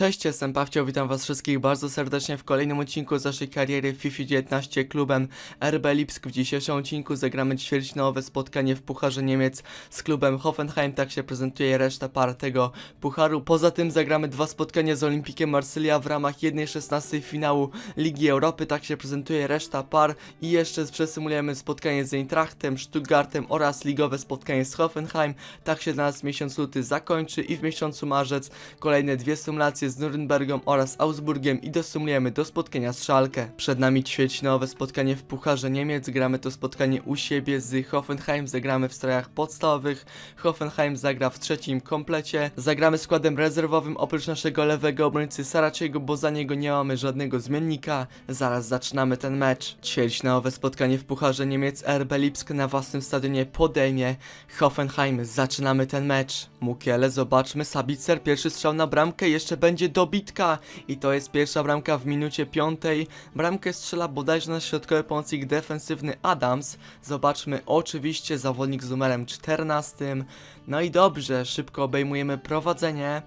Cześć, jestem Pawcio, witam was wszystkich bardzo serdecznie w kolejnym odcinku z naszej kariery FIFA 19 klubem RB Lipsk. W dzisiejszym odcinku zagramy ćwierćfinałowe spotkanie w Pucharze Niemiec z klubem Hoffenheim, tak się prezentuje reszta par tego pucharu. Poza tym zagramy dwa spotkania z Olimpikiem Marsylia w ramach 1-16 finału Ligi Europy, tak się prezentuje reszta par i jeszcze przesymulujemy spotkanie z Eintrachtem, Stuttgartem oraz ligowe spotkanie z Hoffenheim. Tak się dla nas miesiąc luty zakończy i w miesiącu marzec kolejne dwie symulacje z Nurembergą oraz Augsburgiem i dosumujemy do spotkania z Schalke. Przed nami ćwierćfinałowe spotkanie w Pucharze Niemiec, gramy to spotkanie u siebie z Hoffenheim, zagramy w strojach podstawowych, Hoffenheim zagra w trzecim komplecie, zagramy składem rezerwowym oprócz naszego lewego obrońcy Saraciego, bo za niego nie mamy żadnego zmiennika, zaraz zaczynamy ten mecz. Ćwierćfinałowe spotkanie w Pucharze Niemiec, RB Lipsk na własnym stadionie podejmie. Hoffenheim, zaczynamy ten mecz. Mukiele, zobaczmy, Sabitzer, pierwszy strzał na bramkę, jeszcze będzie dobitka i to jest pierwsza bramka w minucie piątej. Bramkę strzela bodajże na środkowy pomocnik defensywny Adams. Zobaczmy, oczywiście zawodnik z numerem 14. No i dobrze, szybko obejmujemy prowadzenie.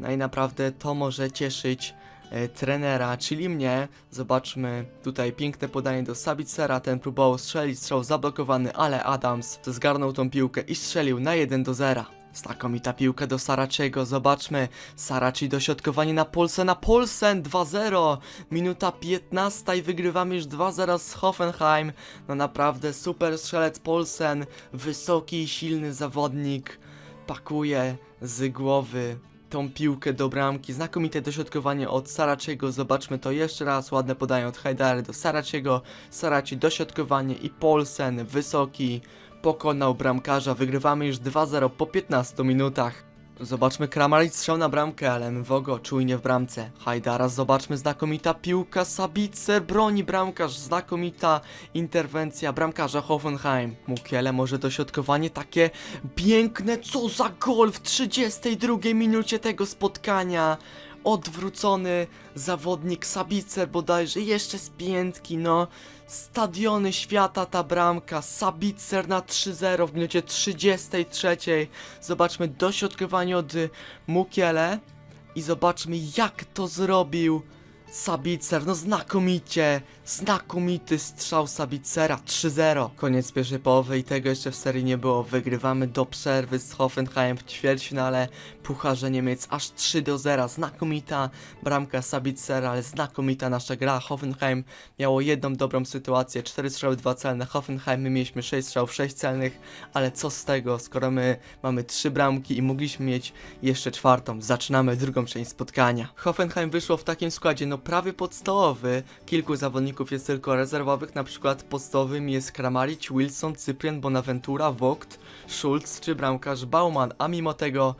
No i naprawdę to może cieszyć e, trenera, czyli mnie. Zobaczmy tutaj piękne podanie do Sabicera, ten próbował strzelić, strzał zablokowany, ale Adams zgarnął tą piłkę i strzelił na 1 do 0. Znakomita piłka do Saraczego, zobaczmy, Saraci dośrodkowanie na Polsen, na Polsen 2-0, minuta 15 i wygrywamy już 2-0 z Hoffenheim, no naprawdę super strzelec Polsen, wysoki i silny zawodnik, pakuje z głowy tą piłkę do bramki, znakomite dośrodkowanie od Saraciego, zobaczmy to jeszcze raz, ładne podanie od Hajdary do Saraciego, Saraci dośrodkowanie i Polsen, wysoki, pokonał bramkarza, wygrywamy już 2-0 po 15 minutach. Zobaczmy Kramaric strzał na bramkę, ale Mwogo czujnie w bramce. Hajdara, zobaczmy znakomita piłka, Sabice broni bramkarz, znakomita interwencja bramkarza Hoffenheim. Mukiele może dośrodkowanie takie piękne, co za gol w 32 minucie tego spotkania. Odwrócony zawodnik Sabicer bodajże, jeszcze z piętki, no. Stadiony świata ta bramka, Sabicer na 3-0 w minucie 33. Zobaczmy dośrodkowanie od Mukiele i zobaczmy jak to zrobił Sabicer, no znakomicie, znakomity strzał Sabicera, 3-0. Koniec pierwszej połowy i tego jeszcze w serii nie było. Wygrywamy do przerwy z Hoffenheim w ćwierćfinale Pucharze Niemiec aż 3 do 0. Znakomita bramka Sabicera, ale znakomita nasza gra. Hoffenheim miało jedną dobrą sytuację, 4 strzały, 2 celne. Hoffenheim my mieliśmy 6 strzałów, 6 celnych, ale co z tego, skoro my mamy 3 bramki i mogliśmy mieć jeszcze czwartą. Zaczynamy drugą część spotkania. Hoffenheim wyszło w takim składzie, no prawie podstawowy. Kilku zawodników jest tylko rezerwowych, na przykład podstawowym jest Kramaric, Wilson, Cyprian, Bonaventura, Vogt, Schulz czy bramkarz Bauman, a mimo tego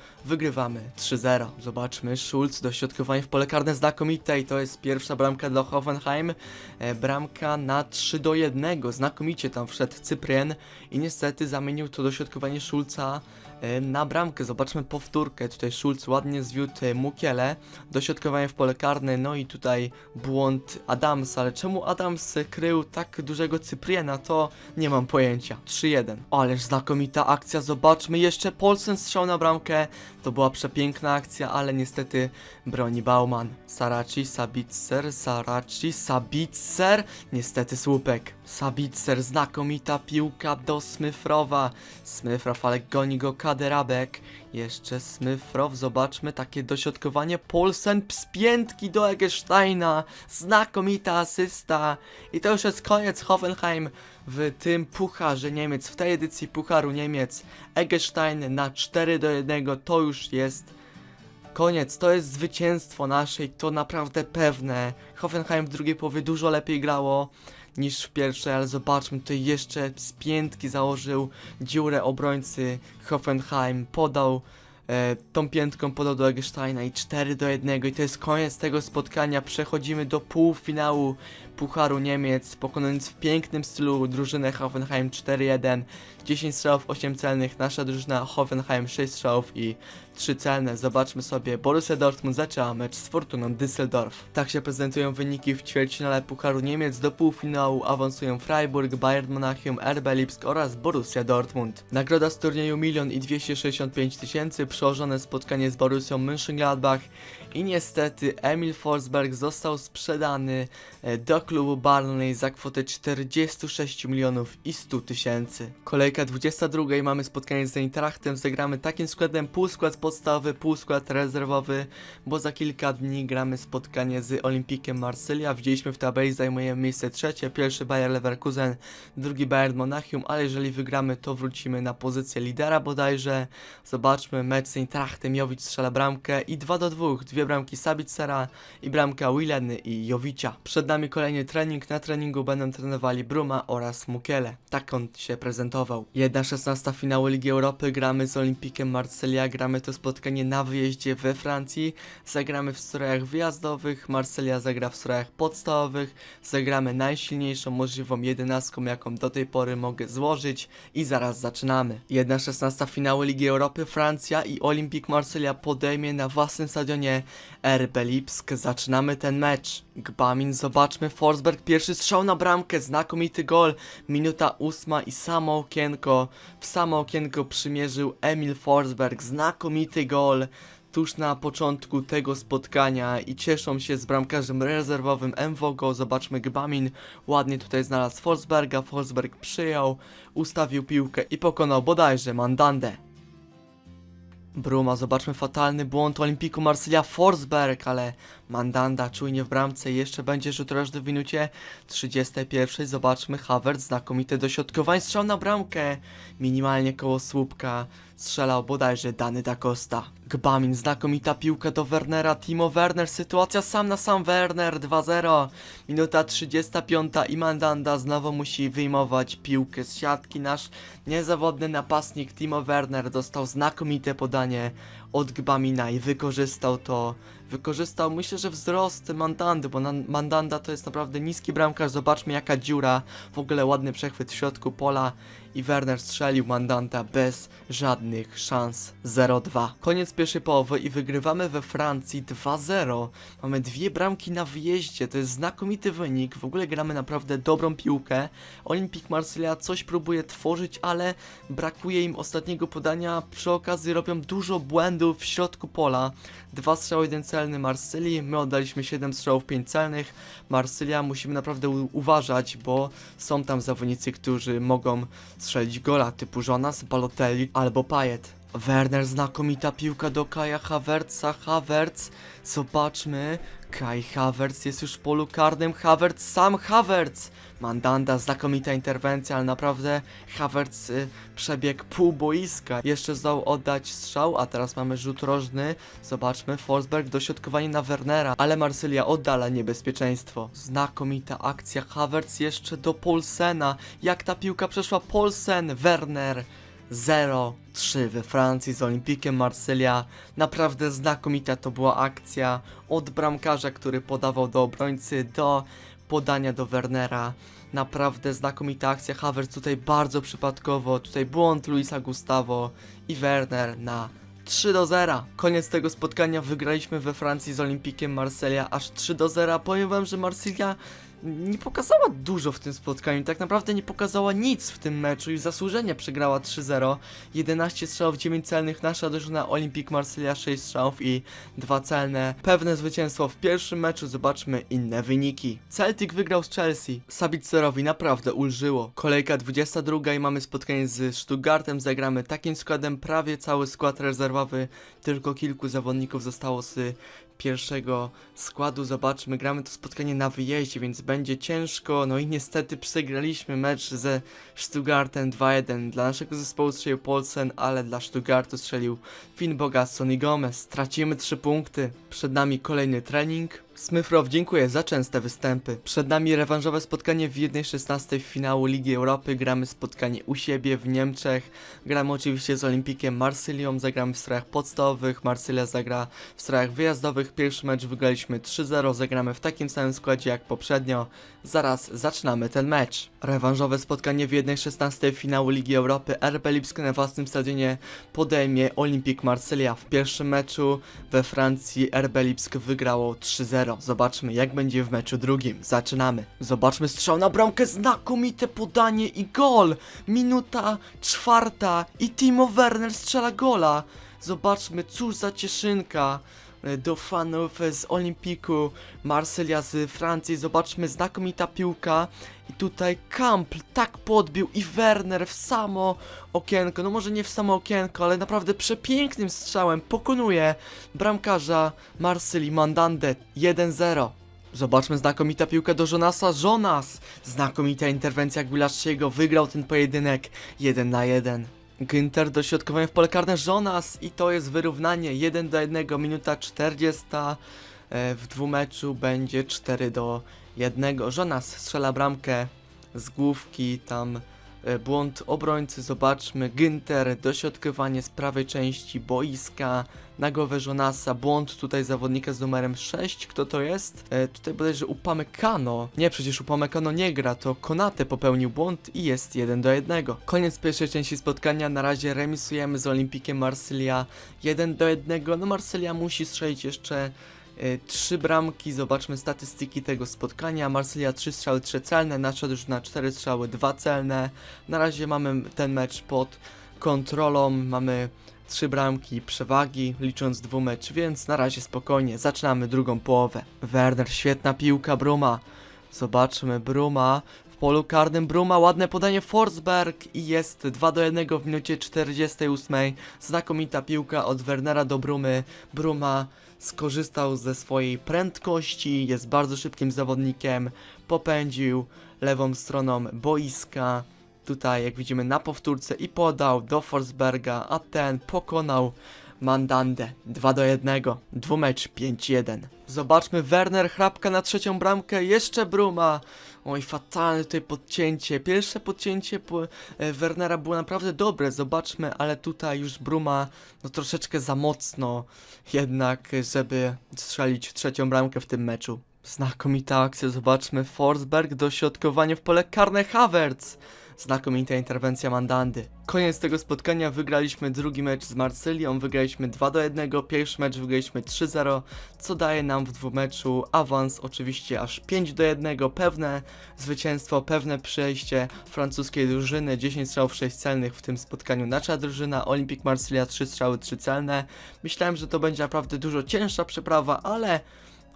wygrywamy 3-0. Zobaczmy, Schulz dośrodkowanie w pole karne znakomite i to jest pierwsza bramka dla Hoffenheim. E, bramka na 3 do 1, znakomicie tam wszedł Cyprian i niestety zamienił to dośrodkowanie Schulza e, na bramkę. Zobaczmy powtórkę. Tutaj Schulz ładnie zwiódł e, Mukiele. Dośrodkowanie w pole karne. No i tutaj błąd Adamsa. Ale czemu Adams krył tak dużego Cypriena? To nie mam pojęcia. 3-1. Ależ znakomita akcja. Zobaczmy jeszcze Polsen strzał na bramkę. To była przepiękna akcja, ale niestety broni Bauman. Saraci, Sabitzer, Saraci, Sabitzer. Niestety słupek. Sabitzer, znakomita piłka do Smyfrowa. Smyfrow, ale goni go Kaderabek. Jeszcze Smyfrow, zobaczmy takie dośrodkowanie. Polsen z piętki do Eggesteina. Znakomita asysta. I to już jest koniec Hoffenheim w tym Pucharze Niemiec, w tej edycji Pucharu Niemiec. Eggestein na 4 do 1 to już jest koniec, to jest zwycięstwo naszej, to naprawdę pewne. Hoffenheim w drugiej połowie dużo lepiej grało niż w pierwszej, ale zobaczmy, tutaj jeszcze z piętki założył dziurę obrońcy Hoffenheim, podał e, tą piętką podał do Eggesteina i 4 do 1 i to jest koniec tego spotkania, przechodzimy do półfinału Pucharu Niemiec, pokonując w pięknym stylu drużynę Hoffenheim 4-1, 10 strzałów, 8 celnych, nasza drużyna Hoffenheim 6 strzałów i 3 celne. Zobaczmy sobie, Borussia Dortmund zaczęła mecz z Fortuną Düsseldorf. Tak się prezentują wyniki w ćwierćfinale Pucharu Niemiec. Do półfinału awansują Freiburg, Bayern Monachium, RB Lipsk oraz Borussia Dortmund. Nagroda z turnieju 1 265 tysięcy, przełożone spotkanie z Borussią Mönchengladbach I niestety Emil Forsberg został sprzedany e, do klubu Barnley za kwotę 46 milionów i 100 tysięcy. Kolejka 22 i mamy spotkanie z Eintrachtem. Zagramy takim składem półskład podstawowy, półskład rezerwowy, bo za kilka dni gramy spotkanie z Olimpikiem Marsylia. Widzieliśmy w tabeli, zajmujemy miejsce trzecie, pierwszy Bayer Leverkusen, drugi Bayern Monachium, ale jeżeli wygramy, to wrócimy na pozycję lidera bodajże. Zobaczmy, mecz z Eintrachtem, Jowic strzela bramkę i 2 do 2, dwie bramki Sabicera i bramka Willeny i Jowicia. Przed nami kolejny trening, na treningu będą trenowali Bruma oraz Mukiele. Tak on się prezentował. 1-16 finału Ligi Europy, gramy z Olimpikiem Marsylia, gramy to spotkanie na wyjeździe we Francji, zagramy w strojach wyjazdowych, Marsylia zagra w strojach podstawowych, zagramy najsilniejszą możliwą jedenastką, jaką do tej pory mogę złożyć i zaraz zaczynamy. 1-16 finału Ligi Europy, Francja i Olimpik Marsylia podejmie na własnym stadionie RB Lipsk. Zaczynamy ten mecz. Gbamin, zobaczmy, Forsberg, pierwszy strzał na bramkę, znakomity gol, minuta ósma i samo okienko, w samo okienko przymierzył Emil Forsberg, znakomity gol, tuż na początku tego spotkania i cieszą się z bramkarzem rezerwowym Mwogo, zobaczmy Gbamin, ładnie tutaj znalazł Forsberga, Forsberg przyjął, ustawił piłkę i pokonał bodajże Mandandę. Bruma, zobaczmy fatalny błąd Olimpiku Marsylia Forsberg, ale Mandanda czujnie w bramce, jeszcze będzie rzut rożny w minucie 31, zobaczmy Havertz, znakomite dośrodkowań, strzał na bramkę, minimalnie koło słupka, strzelał bodajże Dany da Costa. Gbamin, znakomita piłka do Wernera, Timo Werner, sytuacja sam na sam. Werner, 2-0, minuta 35 i Mandanda znowu musi wyjmować piłkę z siatki, nasz niezawodny napastnik Timo Werner dostał znakomite podanie od Gbamina i wykorzystał to. Wykorzystał, myślę, że wzrost Mandandy, bo Mandanda to jest naprawdę niski bramkarz. Zobaczmy, jaka dziura. W ogóle ładny przechwyt w środku pola. I Werner strzelił Mandanda bez żadnych szans. 0-2. Koniec pierwszej połowy i wygrywamy we Francji 2-0. Mamy dwie bramki na wyjeździe. To jest znakomity wynik. W ogóle gramy naprawdę dobrą piłkę. Olimpik Marsylia coś próbuje tworzyć, ale brakuje im ostatniego podania. Przy okazji robią dużo błędów w środku pola. Dwa strzały, jeden celny Marsylii. My oddaliśmy 7 strzałów, 5 celnych. Marsylia musimy naprawdę uważać, bo są tam zawodnicy, którzy mogą strzelić gola typu Jonas, Balotelli albo Payet. Werner, znakomita piłka do Kaja Havertza. Havertz, zobaczmy. Kai Havertz jest już w polu karnym. Havertz, sam Havertz. Mandanda, znakomita interwencja, ale naprawdę Havertz y, przebiegł pół boiska. Jeszcze zdał oddać strzał, a teraz mamy rzut rożny. Zobaczmy, Forsberg, dośrodkowanie na Wernera, ale Marsylia oddala niebezpieczeństwo. Znakomita akcja, Havertz jeszcze do Polsena. Jak ta piłka przeszła Polsen, Werner. 0-3 we Francji z Olimpikiem Marsylia. Naprawdę znakomita to była akcja od bramkarza, który podawał do obrońcy, do podania do Wernera. Naprawdę znakomita akcja. Havertz tutaj bardzo przypadkowo. Tutaj błąd Luisa Gustavo i Werner na 3 do 0. Koniec tego spotkania wygraliśmy we Francji z Olimpikiem Marsylia aż 3 do 0. Powiem wam, że Marsylia nie pokazała dużo w tym spotkaniu, tak naprawdę nie pokazała nic w tym meczu i zasłużenie przegrała 3-0. 11 strzałów, 9 celnych, nasza drużyna Olimpik Marsylia 6 strzałów i 2 celne. Pewne zwycięstwo w pierwszym meczu, zobaczmy inne wyniki. Celtic wygrał z Chelsea, Sabicerowi naprawdę ulżyło. Kolejka 22 i mamy spotkanie z Stuttgartem, zagramy takim składem, prawie cały skład rezerwowy, tylko kilku zawodników zostało z pierwszego składu. Zobaczmy, gramy to spotkanie na wyjeździe, więc będzie ciężko. No i niestety przegraliśmy mecz ze Stuttgartem 2-1. Dla naszego zespołu strzelił Polsen, ale dla Stuttgartu strzelił Finn Bogasson i Gomez. Stracimy 3 punkty. Przed nami kolejny trening. Smyfrow, dziękuję za częste występy. Przed nami rewanżowe spotkanie w 1-16 finału Ligi Europy. Gramy spotkanie u siebie w Niemczech. Gramy oczywiście z Olimpikiem Marsylią. Zagramy w strojach podstawowych. Marsylia zagra w strojach wyjazdowych. Pierwszy mecz wygraliśmy 3-0. Zagramy w takim samym składzie jak poprzednio. Zaraz zaczynamy ten mecz. Rewanżowe spotkanie w 1-16 finału Ligi Europy. RB Lipsk na własnym stadionie podejmie Olimpik Marsylia. W pierwszym meczu we Francji RB Lipsk wygrało 3-0. Zobaczmy jak będzie w meczu drugim. Zaczynamy. Zobaczmy strzał na bramkę, znakomite podanie i gol. Minuta czwarta i Timo Werner strzela gola. Zobaczmy, cóż za cieszynka. E, do fanów z Olimpiku, Marsylia z Francji. Zobaczmy, znakomita piłka. I tutaj Kampl tak podbił i Werner w samo okienko. No może nie w samo okienko, ale naprawdę przepięknym strzałem pokonuje bramkarza Marsylii Mandande 1-0. Zobaczmy znakomita piłka do Jonasa. Jonas! Znakomita interwencja Gulasziego. Wygrał ten pojedynek 1 na 1. Ginter dośrodkowanie w pole karne Jonas i to jest wyrównanie 1 do 1, minuta 40. E, W dwumeczu będzie 4 do 1. Jonas strzela bramkę z główki, tam e, błąd obrońcy, zobaczmy. Ginter, dośrodkowanie z prawej części boiska na głowę Jonasa, błąd tutaj zawodnika z numerem 6, kto to jest? E, tutaj bodajże Upamecano, nie przecież Upamecano nie gra, to Konate popełnił błąd i jest 1 do 1. Koniec pierwszej części spotkania, na razie remisujemy z Olimpikiem Marsylia 1 do 1, no Marsylia musi strzelić jeszcze e, trzy bramki, zobaczmy statystyki tego spotkania. Marsylia 3 strzały, 3 celne, nasza drużyna 4 strzały, 2 celne. Na razie mamy ten mecz pod kontrolą, mamy trzy bramki przewagi, licząc dwumecz, więc na razie spokojnie. Zaczynamy drugą połowę. Werner, świetna piłka, Bruma. Zobaczmy, Bruma w polu karnym. Bruma, ładne podanie Forsberg i jest 2 do 1 w minucie 48. Znakomita piłka od Wernera do Brumy. Bruma skorzystał ze swojej prędkości, jest bardzo szybkim zawodnikiem, popędził lewą stroną boiska, tutaj jak widzimy na powtórce i podał do Forsberga, a ten pokonał Mandandę 2 do 1, dwumecz 5-1. Zobaczmy Werner, chrapka na trzecią bramkę, jeszcze Bruma. Oj, fatalne tutaj podcięcie. Pierwsze podcięcie po, e, Wernera było naprawdę dobre, zobaczmy, ale tutaj już Bruma no troszeczkę za mocno jednak, żeby strzelić trzecią bramkę w tym meczu. Znakomita akcja, zobaczmy, Forsberg, dośrodkowanie w pole karne Havertz. Znakomita interwencja Mandandy. Koniec tego spotkania, wygraliśmy drugi mecz z Marsylią, wygraliśmy 2 do 1, pierwszy mecz wygraliśmy 3-0, co daje nam w dwumeczu awans oczywiście aż 5 do 1, pewne zwycięstwo, pewne przejście francuskiej drużyny, 10 strzałów 6 celnych w tym spotkaniu nasza drużyna, Olympique Marsylia 3 strzały 3 celne. Myślałem, że to będzie naprawdę dużo cięższa przeprawa, ale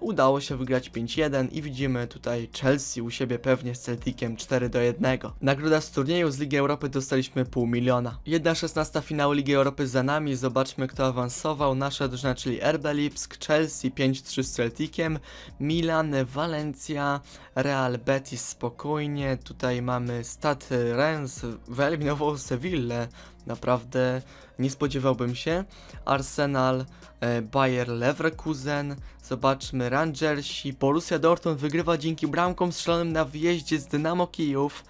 udało się wygrać 5-1 i widzimy tutaj Chelsea u siebie pewnie z Celticiem 4 do 1. Nagroda z turnieju z Ligi Europy dostaliśmy pół miliona. 1-16 finału Ligi Europy za nami, zobaczmy kto awansował. Nasza drużyna, czyli RB Lipsk, Chelsea 5-3 z Celticiem, Milan, Valencia, Real Betis spokojnie, tutaj mamy Stade Reims, wyeliminował Seville, naprawdę nie spodziewałbym się. Arsenal, e, Bayer Leverkusen, zobaczmy Rangersi, Borussia Dortmund wygrywa dzięki bramkom strzelonym na wyjeździe z Dynamo Kijów.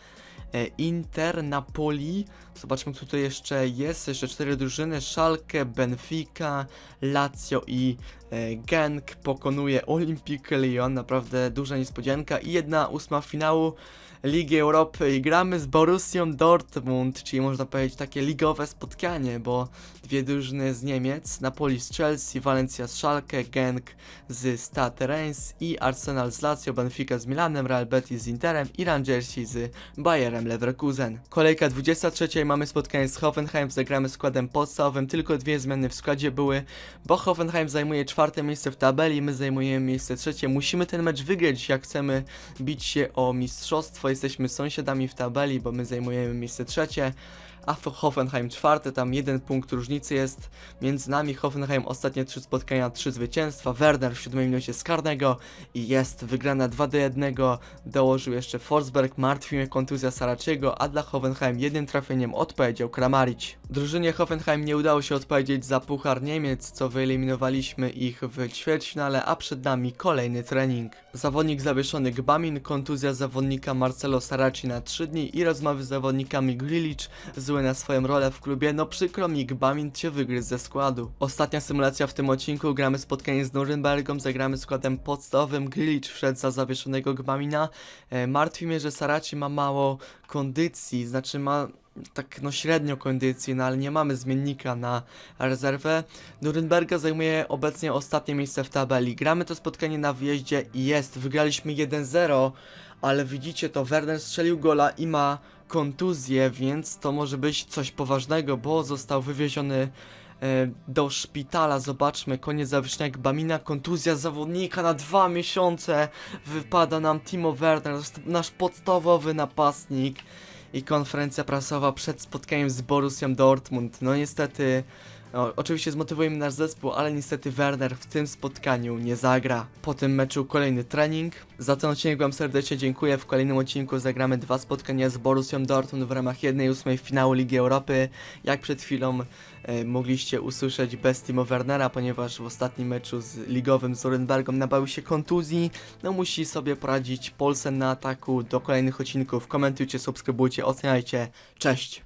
E, Inter, Napoli, zobaczmy kto tutaj jeszcze jest, jeszcze cztery drużyny, Schalke, Benfica, Lazio i e, Genk. Pokonuje Olympique Lyon, naprawdę duża niespodzianka. I jedna ósma finału Ligi Europy. I gramy z Borussią Dortmund, czyli można powiedzieć takie ligowe spotkanie, bo dwie drużyny z Niemiec, Napoli z Chelsea, Valencia z Schalke, Genk z Stade Reims i Arsenal z Lazio, Benfica z Milanem, Real Betis z Interem i Rangersi z Bayerem Leverkusen. Kolejka 23 mamy spotkanie z Hoffenheim, zagramy składem podstawowym, tylko dwie zmiany w składzie były, bo Hoffenheim zajmuje czwarte miejsce w tabeli, my zajmujemy miejsce trzecie, musimy ten mecz wygrać, jak chcemy bić się o mistrzostwo, jesteśmy sąsiadami w tabeli, bo my zajmujemy miejsce trzecie, a Hoffenheim czwarte, tam jeden punkt różnicy jest między nami, Hoffenheim ostatnie trzy spotkania, trzy zwycięstwa, Werner w siódmej minucie z karnego i jest wygrana 2 do 1, dołożył jeszcze Forsberg, martwi mnie kontuzja Saraciego, a dla Hoffenheim jednym trafieniem odpowiedział Kramaric. Drużynie Hoffenheim nie udało się odpowiedzieć za Puchar Niemiec, co wyeliminowaliśmy ich w ćwierćfinale, a przed nami kolejny trening. Zawodnik zawieszony Gbamin, kontuzja zawodnika Marcelo Saraci na 3 dni i rozmowy z zawodnikami Grilic, zły na swoją rolę w klubie, no przykro mi, Gbamin cię wygryzł ze składu. Ostatnia symulacja w tym odcinku, gramy spotkanie z Norymbergą, zagramy składem podstawowym, Grilic wszedł za zawieszonego Gbamina, e, martwi mnie, że Saraci ma mało kondycji, znaczy ma tak no średnio kondycji, no ale nie mamy zmiennika na rezerwę. Nuremberga zajmuje obecnie ostatnie miejsce w tabeli. Gramy to spotkanie na wyjeździe i jest, wygraliśmy 1-0, ale widzicie to, Werner strzelił gola i ma kontuzję, więc to może być coś poważnego, bo został wywieziony e, do szpitala, zobaczmy, koniec zawieszenia Bamina, kontuzja zawodnika na dwa miesiące, wypada nam Timo Werner, nasz podstawowy napastnik. I konferencja prasowa przed spotkaniem z Borussią Dortmund. No niestety, no, oczywiście zmotywujemy nasz zespół, ale niestety Werner w tym spotkaniu nie zagra. Po tym meczu kolejny trening. Za ten odcinek wam serdecznie dziękuję. W kolejnym odcinku zagramy dwa spotkania z Borussią Dortmund w ramach 1-8 finału Ligi Europy. Jak przed chwilą e, mogliście usłyszeć bez Timo Wernera, ponieważ w ostatnim meczu z ligowym z Nurembergą nabawił się kontuzji. No musi sobie poradzić Polsen na ataku. Do kolejnych odcinków komentujcie, subskrybujcie, oceniajcie. Cześć!